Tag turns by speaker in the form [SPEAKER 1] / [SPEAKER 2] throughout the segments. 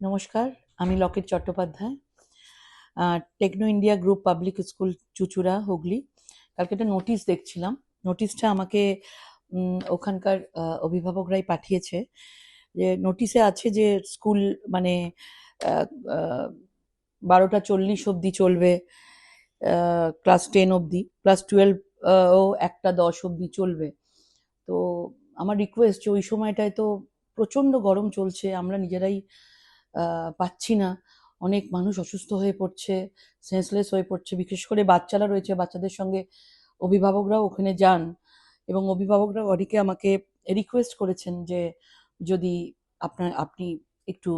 [SPEAKER 1] নমস্কার, আমি Locket Chattopadhyay Techno India group public school Chuchura, Hooghly. কালকে একটা নোটিশ দেখছিলাম। নোটিশটা আমাকে ওখানকার অভিভাবকরাই পাঠিয়েছে যে নোটিশে আছে যে স্কুল মানে বারোটা চল্লিশ অবধি চলবে ক্লাস টেন অবধি, ক্লাস টুয়েলভ ও একটা দশ অবধি চলবে। তো আমার রিকোয়েস্ট যে ওই সময়টায় তো প্রচণ্ড গরম চলছে, আমরা নিজেরাই পাচ্ছি না। অনেক মানুষ অসুস্থ হয়ে পড়ছে সেন্সলেস হয়ে পড়ছে। বিশেষ করে বাচ্চারা রয়েছে, বাচ্চাদের সঙ্গে অভিভাবকরাও ওখানে যান এবং অভিভাবকরা অনেকে আমাকে রিকোয়েস্ট করেছেন যে যদি আপনার, আপনি একটু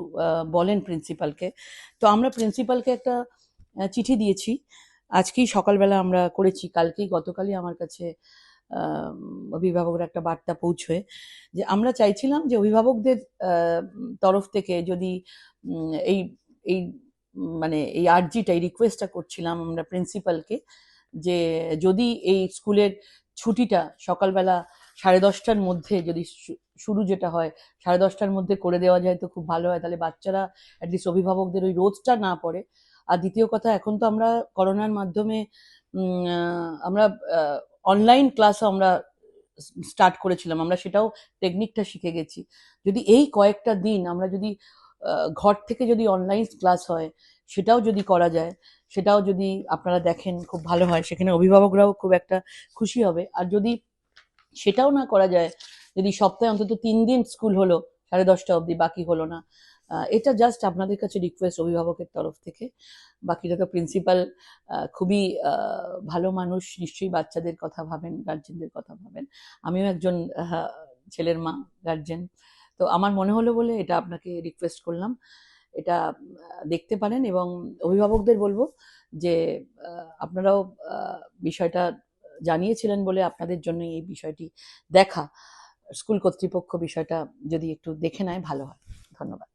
[SPEAKER 1] বলেন প্রিন্সিপালকে তো আমরা প্রিন্সিপালকে একটা চিঠি দিয়েছি। আজকেই সকালবেলা আমরা করেছি, কালকেই, গতকালই আমার কাছে অভিভাবকরা একটা বার্তা পৌঁছয় যে আমরা চাইছিলাম যে অভিভাবকদের তরফ থেকে যদি এই এই মানে এই আর্জিটা, এই রিকোয়েস্টটা করছিলাম আমরা প্রিন্সিপালকে যে যদি এই স্কুলের ছুটিটা সকালবেলা সাড়ে দশটার মধ্যে যদি শুরু যেটা হয়, সাড়ে দশটার মধ্যে করে দেওয়া যায় তো খুব ভালো হয়। তাহলে বাচ্চারা অ্যাটলিস্ট অভিভাবকদের ওই রোজটা না পড়ে। আর দ্বিতীয় কথা, এখন তো আমরা করোনার মাধ্যমে আমরা অনলাইন ক্লাসও আমরা স্টার্ট করেছিলাম, আমরা সেটাও টেকনিকটা শিখে গেছি। যদি এই কয়েকটা দিন আমরা যদি ঘর থেকে যদি অনলাইন ক্লাস হয়, সেটাও যদি করা যায়, সেটাও যদি আপনারা দেখেন খুব ভালো হয়, সেখানে অভিভাবকরাও খুব একটা খুশি হবে। আর যদি সেটাও না করা যায়, যদি সপ্তাহে অন্তত তিন দিন স্কুল হলো, সাড়ে দশটা অবধি, বাকি হলো না এটা জাস্ট আপনাদের কাছে রিকোয়েস্ট অভিভাবকের তরফ থেকে। বাকিটা তো প্রিন্সিপাল খুবই ভালো মানুষ, নিশ্চয়ই বাচ্চাদের কথা ভাবেন গার্জেনদের কথা ভাবেন। আমিও একজন ছেলের মা গার্জেন তো আমার মনে হলো বলে এটা আপনাকে রিকোয়েস্ট করলাম। এটা দেখতে পারেন এবং অভিভাবকদের বলব যে আপনারাও বিষয়টা জানিয়েছিলেন বলে আপনাদের জন্য এই বিষয়টি দেখা। স্কুল কর্তৃপক্ষ বিষয়টা যদি একটু দেখে নেয়, ভালো হয়। ধন্যবাদ।